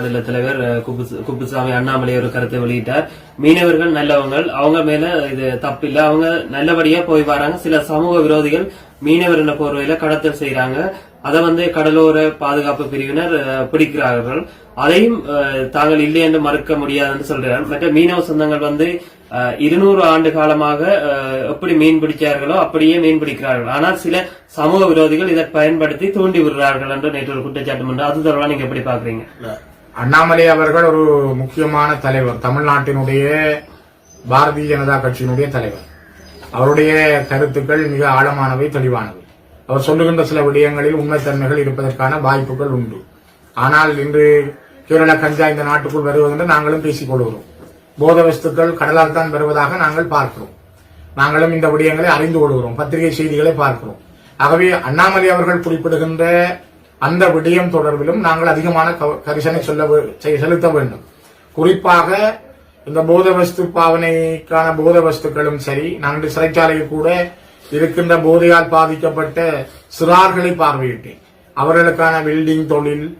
மாநில தலைவர் குப்பு- குப்புசாமி அண்ணாமலை ஒரு கருத்தை வெளியிட்டார். மீனவர்கள் நல்லவங்க அவங்க மேல இது தப்பில்லை. அவங்க நல்லபடியா போய் வராங்க. சில சமூக விரோதிகள் மீனவர் என்ற போர்வையில கடத்தல் செய்யறாங்க அதை வந்து கடலோர பாதுகாப்பு பிரிவினர் பிடிக்கிறார்கள். அதையும் தாங்கள் இல்லை என்று மறுக்க முடியாதுன்னு சொல்றார். மற்ற மீனவ சொந்தங்கள் வந்து இருநூறு ஆண்டு காலமாக எப்படி மீன் பிடிச்சார்களோ அப்படியே மீன் பிடிக்கிறார்கள். ஆனால் சில சமூக விரோதிகள் இதை பயன்படுத்தி தூண்டி விடுறார்கள் என்று நேற்று ஒரு குற்றச்சாட்டு பண்ணார். அது தொடர்பாக நீங்க எப்படி பாக்குறீங்க அண்ணாமலை அவர்கள் ஒரு முக்கியமான தலைவர் தமிழ்நாட்டினுடைய பாரதிய ஜனதா கட்சியினுடைய தலைவர். அவருடைய கருத்துக்கள் மிக ஆழமானவை தெளிவானவை. அவர் சொல்லுகின்ற சில விடயங்களில் உண்மைத்தன்மைகள் இருப்பதற்கான வாய்ப்புகள் உண்டு. ஆனால் இன்று கேரள கஞ்சா இந்த நாட்டுக்குள் வருவதென்று நாங்களும் பேசிக் கொள்கிறோம். போத வஸ்துக்கள் கடலால் தான் வருவதாக நாங்கள் பார்க்கிறோம். நாங்களும் இந்த விடயங்களை அறிந்து கொள்கிறோம் பத்திரிகை செய்திகளை பார்க்கிறோம். ஆகவே அண்ணாமலை அவர்கள் குறிப்பிடுகின்ற அந்த விடயம் தொடர்பிலும் நாங்கள் அதிகமான கரிசனை சொல்ல செ- செலுத்த வேண்டும். குறிப்பாக இந்த போத வஸ்து பாவனைக்கான போத வஸ்துக்களும் சரி நாங்கள் சிறைச்சாலையில் கூட இருக்கின்ற போதையால் பாதிக்கப்பட்ட சிறார்களை பார்வையிட்டேன். அவர்களுக்கான வெல்டிங் தொழில்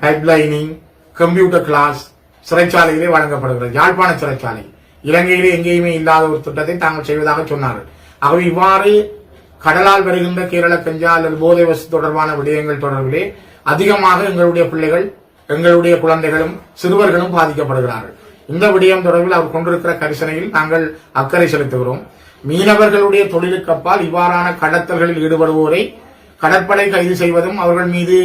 பைப்லைனிங் கம்ப்யூட்டர் கிளாஸ் சிறைச்சாலையிலே வழங்கப்படுகிறது. யாழ்ப்பாண சிறைச்சாலை. இலங்கையிலே எங்கேயுமே இல்லாத ஒரு திட்டத்தை தாங்கள் செய்வதாக சொன்னார்கள். ஆகவே இவ்வாறு கடலால் வருகின்ற கேரள கஞ்சா அல்லது போதை வசதி தொடர்பான விடயங்கள் தொடர்பிலே அதிகமாக எங்களுடைய பிள்ளைகள் எங்களுடைய குழந்தைகளும் சிறுவர்களும் பாதிக்கப்படுகிறார்கள். இந்த விடயம் தொடர்பில் அவர் கொண்டிருக்கிற கரிசனையில் நாங்கள் அக்கறை செலுத்துகிறோம். மீனவர்களுடைய தொழிலுக்கு அப்பால் இவ்வாறான கடத்தல்களில் ஈடுபடுவோரை கடற்படை கைது செய்வதும் அவர்கள் மீது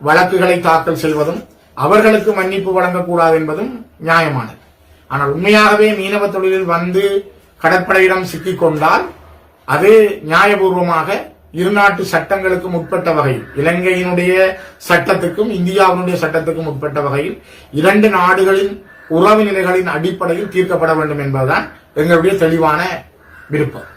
வழக்குகளை தாக்கல் செய்வதும் அவர்களுக்கு மன்னிப்பு வழங்கக்கூடாது என்பதும் நியாயமானது. ஆனால் உண்மையாகவே மீனவ தொழிலில் வந்து கடற்படையிடம் சிக்கிக்கொண்டால் கொண்டால் அது நியாயபூர்வமாக இருநாட்டு சட்டங்களுக்கு முற்பட்ட வகையில் இலங்கையினுடைய சட்டத்துக்கும் இந்தியாவினுடைய சட்டத்துக்கும் உட்பட்ட வகையில் இரண்டு நாடுகளின் உறவு நிலைகளின் அடிப்படையில் தீர்க்கப்பட வேண்டும் என்பதுதான் எங்களுடைய தெளிவான விருப்பம்.